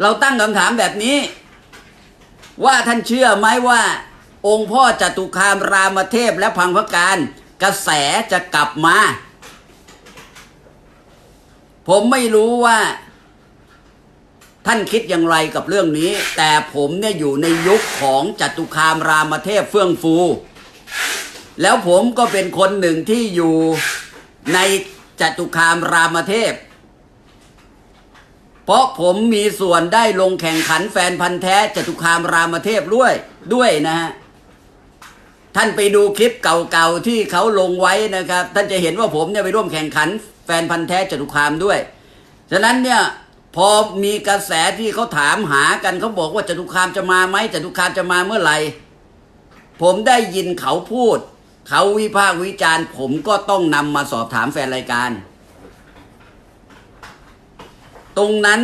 เราตั้งคำถามแบบนี้ ว่าท่านเชื่อไหมว่า องค์พ่อจตุคามรามเทพและพังพการกระแสจะกลับมา ผมไม่รู้ว่า ท่านคิดอย่างไรกับเรื่องนี้ แต่ผมเนี่ยอยู่ในยุคของจตุคามรามเทพเฟื่องฟู แล้วผมก็เป็นคนหนึ่งที่อยู่ในจตุคามรามเทพ เพราะผมมีส่วนได้ลงแข่งขันแฟนพันธ์แท้จตุคามรามเทพด้วยด้วยนะฮะท่านไปดูคลิปเก่าๆที่เขาลงไว้นะครับ ท่านจะเห็นว่าผมเนี่ยไปร่วมแข่งขัน แฟนพันธ์แท้จตุคามด้วยฉะนั้นเนี่ยพอมีกระแสที่เขาถามหากันเขาบอกว่าจตุคามจะมาไหมจตุคามจะมาเมื่อไหร่ผมได้ยินเขาพูด เขาวิพากษ์วิจารณ์ ผมก็ต้องนำมาสอบถามแฟนรายการ ตรงนั้น